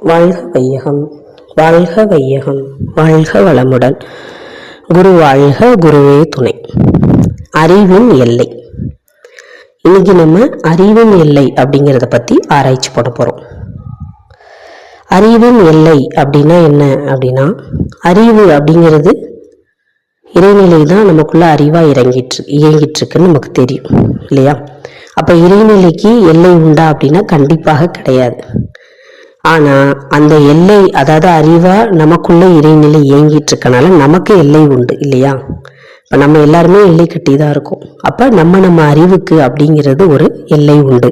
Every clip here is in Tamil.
வாழ்க வையகம் வாழ்க வையகம் வாழ்க வளமுடன். குரு வாழ்க குருவே துணை. அறிவின் எல்லை. இன்னைக்கு நம்ம அறிவின் எல்லை அப்படிங்கிறத பற்றி ஆராய்ச்சி பண்ண போகிறோம் அறிவின் எல்லை அப்படின்னா என்ன அப்படின்னா அறிவு அப்படிங்கிறது இறைநிலை தான் நமக்குள்ள அறிவாக இறங்கிட்டு இயங்கிட்டு இருக்குன்னு நமக்கு தெரியும் இல்லையா? அப்போ இறைநிலைக்கு எல்லை உண்டா அப்படின்னா கண்டிப்பாக கிடையாது. ஆனால் அந்த எல்லை அதாவது அறிவாக நமக்குள்ள இறைநிலை இயங்கிட்டு இருக்கனால நமக்கு எல்லை உண்டு இல்லையா? இப்போ நம்ம எல்லாருமே எல்லை கட்டி தான் இருக்கோம். அப்போ நம்ம நம்ம அறிவுக்கு அப்படிங்கிறது ஒரு எல்லை உண்டு.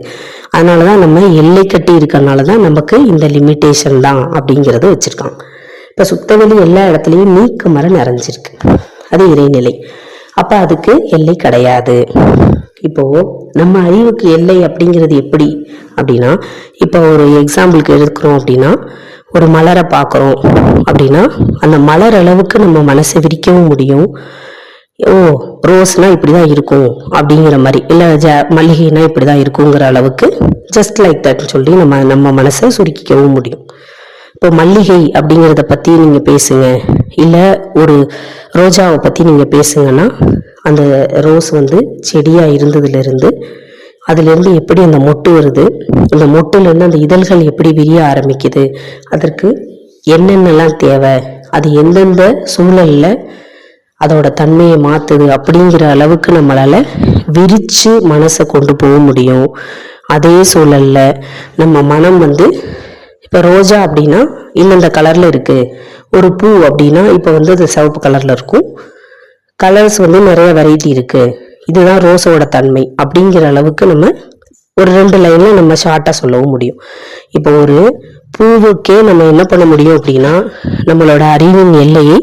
அதனால தான் நம்ம எல்லை கட்டி இருக்கறனால தான் நமக்கு இந்த லிமிட்டேஷன் தான் அப்படிங்கிறத வச்சுருக்கான் இப்போ சுத்தவெளி எல்லா இடத்துலையும் நீக்க மரம் நிறைஞ்சிருக்கு. அது இறைநிலை. அப்போ அதுக்கு எல்லை கிடையாது. இப்போ நம்ம அறிவுக்கு எல்லை அப்படிங்கிறது எப்படி? அப்படின்னா இப்போ ஒரு எக்ஸாம்பிளுக்கு எடுக்கிறோம் அப்படின்னா ஒரு மலரை பார்க்குறோம் அப்படின்னா அந்த மலர் அளவுக்கு நம்ம மனசை விரிக்கவும் முடியும். ஓ ரோஸ்னால் இப்படி தான் இருக்கும் அப்படிங்கிற மாதிரி. இல்லை ஜ மல்லிகைனா இப்படி தான் இருக்குங்கிற அளவுக்கு ஜஸ்ட் லைக் தட்னு சொல்லி நம்ம நம்ம மனசை சுருக்கிக்கவும் முடியும். இப்போ மல்லிகை அப்படிங்கிறத பற்றி நீங்கள் பேசுங்க. இல்லை ஒரு ரோஜாவை பற்றி நீங்கள் பேசுங்கன்னா அந்த ரோஸ் வந்து செடியாக இருந்ததுலேருந்து அதுலேருந்து எப்படி அந்த மொட்டு வருது அந்த மொட்டுலேருந்து அந்த இதழ்கள் எப்படி விரிய ஆரம்பிக்குது அதற்கு என்னென்னலாம் தேவை அது எந்தெந்த சூழலில் அதோட தன்மையை மாற்றுது அப்படிங்கிற அளவுக்கு நம்மளால் விரித்து மனசை கொண்டு போக முடியும். அதே சூழலில் நம்ம மனம் வந்து இப்போ ரோஜா அப்படின்னா இந்தந்த கலரில் இருக்குது ஒரு பூ அப்படின்னா இப்போ வந்து அது சிவப்பு கலரில் இருக்கும். கலர்ஸ் வந்து நிறைய வெரைட்டி இருக்குது இதுதான் ரோஸோட தன்மை அப்படிங்கிற அளவுக்கு நம்ம ஒரு ரெண்டு லைனில் நம்ம ஷார்ட்டாக சொல்லவும் முடியும். இப்போ ஒரு பூவுக்கே நம்ம என்ன பண்ண முடியும் அப்படின்னா நம்மளோட அறிவின் எல்லையை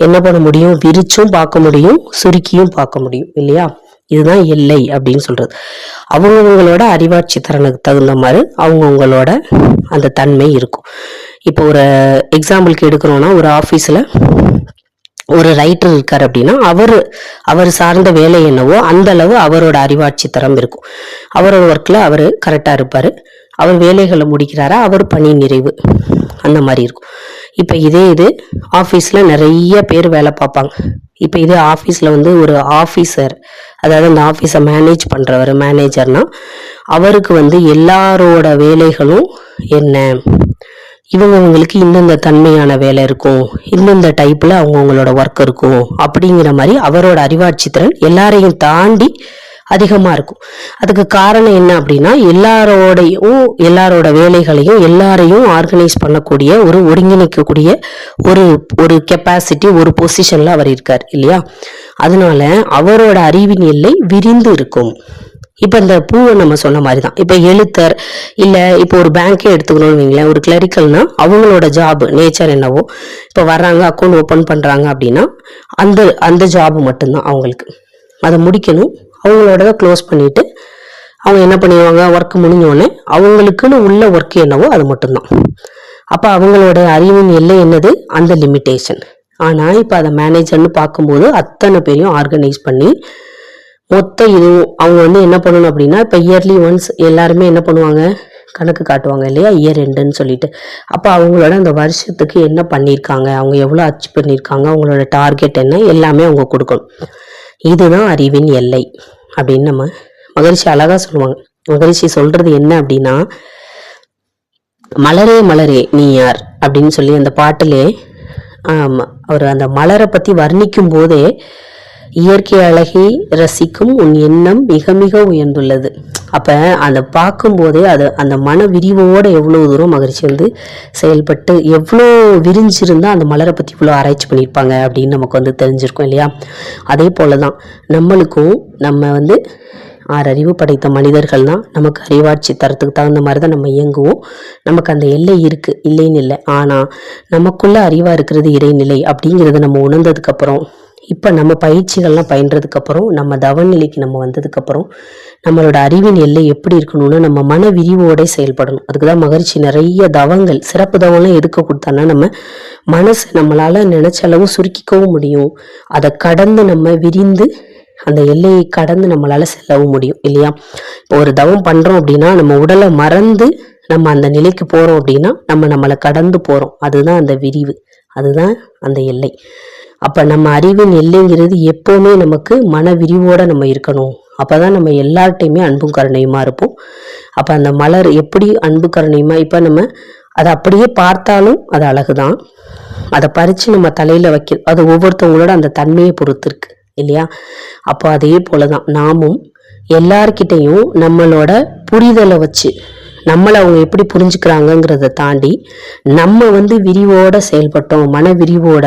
என்ன பண்ண முடியும்? விரிச்சும் பார்க்க முடியும் சுருக்கியும் பார்க்க முடியும் இல்லையா? இதுதான் எல்லை அப்படின்னு சொல்றது. அவங்கவுங்களோட அறிவாட்சி திறனுக்கு தகுந்த மாதிரி அவங்கவுங்களோட அந்த தன்மை இருக்கும். இப்போ ஒரு எக்ஸாம்பிளுக்கு எடுக்கிறோன்னா ஒரு ஆஃபீஸில் ஒரு ரைட்டர் இருக்கார் அப்படின்னா அவர் அவர் சார்ந்த வேலை என்னவோ அந்த அளவு அவரோட அறிவாட்சி தரம் இருக்கும். அவரோட ஒர்க்கில் அவர் கரெக்டாக இருப்பார். அவர் வேலைகளை முடிக்கிறாரா அவர் பணி நிறைவு. அந்த மாதிரி இருக்கும். இப்போ இதே இது ஆஃபீஸில் நிறைய பேர் வேலை பார்ப்பாங்க. இப்போ இதே ஆஃபீஸில் வந்து ஒரு ஆஃபீஸர் அதாவது அந்த ஆஃபீஸை மேனேஜ் பண்ணுறவர் மேனேஜர்னால் அவருக்கு வந்து எல்லாரோட வேலைகளும் என்ன? இவங்கவங்களுக்கு இந்தந்த தன்மையான வேலை இருக்கும் இந்தந்த டைப்பில் அவங்கவுங்களோட ஒர்க் இருக்கும் அப்படிங்கிற மாதிரி அவரோட அறிவாட்சி திறன் எல்லாரையும் தாண்டி அதிகமாக இருக்கும். அதுக்கு காரணம் என்ன அப்படின்னா எல்லாரோடையும் எல்லாரோட வேலைகளையும் எல்லாரையும் ஆர்கனைஸ் பண்ணக்கூடிய ஒரு ஒருங்கிணைக்கக்கூடிய ஒரு ஒரு கெப்பாசிட்டி ஒரு பொசிஷனில் அவர் இருக்கார் இல்லையா? அதனால அவரோட அறிவின் எல்லை விரிந்து இருக்கும். இப்போ இந்த பூவை நம்ம சொன்ன மாதிரி தான் இப்போ எழுத்தர் இல்லை இப்போ ஒரு பேங்க்கே எடுத்துக்கணும்னு வைங்களேன் ஒரு கிளரிக்கல்னா அவங்களோட ஜாப் நேச்சர் என்னவோ இப்போ வர்றாங்க அக்கௌண்ட் ஓப்பன் பண்ணுறாங்க அப்படின்னா அந்த அந்த ஜாப் மட்டும்தான் அவங்களுக்கு. அதை முடிக்கணும். அவங்களோட க்ளோஸ் பண்ணிட்டு அவங்க என்ன பண்ணுவாங்க? ஒர்க் முடிஞ்சோடனே அவங்களுக்குன்னு உள்ள ஒர்க் என்னவோ அது மட்டும்தான். அப்போ அவங்களோட அறிவின் எல்லை என்னது? அந்த லிமிட்டேஷன் ஆனால் இப்போ அதை மேனேஜர்னு பார்க்கும்போது அத்தனை பேரையும் ஆர்கனைஸ் பண்ணி மொத்த இது அவங்க வந்து என்ன பண்ணணும் அப்படின்னா இப்போ இயர்லி ஒன்ஸ் எல்லாருமே என்ன பண்ணுவாங்க? கணக்கு காட்டுவாங்க இல்லையா? இயர் எண்டுன்னு சொல்லிட்டு. அப்போ அவங்களோட அந்த வருஷத்துக்கு என்ன பண்ணியிருக்காங்க அவங்க எவ்வளோ அச்சீவ் பண்ணியிருக்காங்க அவங்களோட டார்கெட் என்ன? எல்லாமே அவங்க கொடுக்கணும். இதுதான் அறிவின் எல்லை அப்படின்னு நம்ம மகரிஷி அழகாக சொல்லுவாங்க. மகரிஷி சொல்கிறது என்ன அப்படின்னா மலரே மலரே நீ யார்? அப்படின்னு சொல்லி அந்த பாட்டிலே ஆமாம் அவர் அந்த மலரை பற்றி வர்ணிக்கும் போதே இயற்கை அழகை ரசிக்கும் உன் எண்ணம் மிக மிக உயர்ந்துள்ளது. அப்போ அந்த பார்க்கும்போதே அது அந்த மன விரிவோடு எவ்வளோ தூரம் மகிழ்ச்சி வந்து செயல்பட்டு எவ்வளோ விரிஞ்சிருந்தா அந்த மலரை பற்றி இவ்வளோ ஆராய்ச்சி பண்ணியிருப்பாங்க அப்படின்னு நமக்கு வந்து தெரிஞ்சிருக்கும் இல்லையா? அதே போல தான் நம்மளுக்கும் நம்ம வந்து ஆறறிவு படைத்த மனிதர்கள் தான் நமக்கு அறிவாட்சி தரத்துக்கு தகுந்த மாதிரி தான் நம்ம இயங்குவோம். நமக்கு அந்த எல்லை இருக்குது இல்லைன்னு இல்லை. ஆனால் நமக்குள்ளே அறிவாக இருக்கிறது இறைநிலை அப்படிங்கிறத நம்ம உணர்ந்ததுக்கப்புறம் இப்போ நம்ம பயிற்சிகள்லாம் பயின்றதுக்கப்புறம் நம்ம தவநிலைக்கு நம்ம வந்ததுக்கப்புறம் நம்மளோட அறிவின் எல்லை எப்படி இருக்கணும்னா நம்ம மன விரிவோட செயல்படணும். அதுக்கு தான் மகிழ்ச்சி. நிறைய தவங்கள் சிறப்பு தவம்லாம் எதுக்கு கொடுத்தான்னா நம்ம மனசு நம்மளால நினைச்ச அளவு சுருக்கிக்கவும் முடியும். அதை கடந்து நம்ம விரிந்து அந்த எல்லையை கடந்து நம்மளால செல்லவும் முடியும் இல்லையா? இப்போ ஒரு தவம் பண்றோம் அப்படின்னா நம்ம உடலை மறந்து நம்ம அந்த நிலைக்கு போகிறோம் அப்படின்னா நம்ம நம்மளை கடந்து போகிறோம் அதுதான் அந்த விரிவு. அதுதான் அந்த எல்லை. அப்போ நம்ம அறிவின் எல்லைங்கிறது எப்போவுமே நமக்கு மன விரிவோடு நம்ம இருக்கணும். அப்போ தான் நம்ம எல்லார்ட்டையுமே அன்பும் கருணையுமாக இருப்போம். அப்போ அந்த மலர் எப்படி அன்பு கருணையுமா இப்போ நம்ம அதை அப்படியே பார்த்தாலும் அது அழகு தான் அதை பறித்து நம்ம தலையில் வைக்க அது ஒவ்வொருத்தவங்களோட அந்த தன்மையை பொறுத்து இருக்கு இல்லையா? அப்போ அதே போல தான் நாமும் எல்லார்கிட்டையும் நம்மளோட புரிதலை வச்சு நம்மளை அவங்க எப்படி புரிஞ்சுக்கிறாங்கங்கிறத தாண்டி நம்ம வந்து விரிவோட செயல்பட்டோம் மன விரிவோட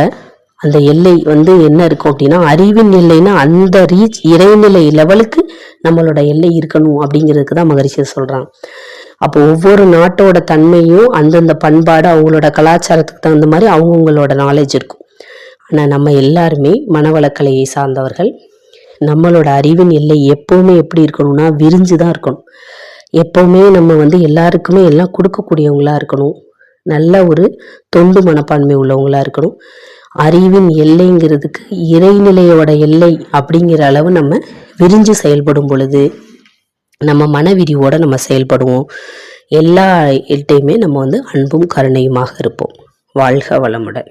அந்த எல்லை வந்து என்ன இருக்கும் அப்படின்னா அறிவின் எல்லைன்னா அந்த ரீச் இறைநிலை லெவலுக்கு நம்மளோட எல்லை இருக்கணும் அப்படிங்கிறதுக்கு தான் மகரிஷி சொல்கிறாங்க அப்போ ஒவ்வொரு நாட்டோட தன்மையும் அந்தந்த பண்பாடு அவங்களோட கலாச்சாரத்துக்கு தகுந்த மாதிரி அவங்கவுங்களோட நாலேஜ் இருக்கும். ஆனால் நம்ம எல்லாருமே மனவளக்கலையை சார்ந்தவர்கள். நம்மளோட அறிவின் எல்லை எப்போவுமே எப்படி இருக்கணும்னா விரிஞ்சு தான் இருக்கணும். எப்போவுமே நம்ம வந்து எல்லாருக்குமே எல்லாம் கொடுக்கக்கூடியவங்களா இருக்கணும். நல்ல ஒரு தொண்டு மனப்பான்மை உள்ளவங்களாக இருக்கணும். அறிவின் எல்லைங்கிறதுக்கு இறைநிலையோட எல்லை அப்படிங்கிற அளவு நம்ம விரிஞ்சு செயல்படும் பொழுது நம்ம மனவிரிவோடு நம்ம செயல்படுவோம். எல்லா எட்டையுமே நம்ம வந்து அன்பும் கருணையுமாக இருப்போம். வாழ்க வளமுடன்.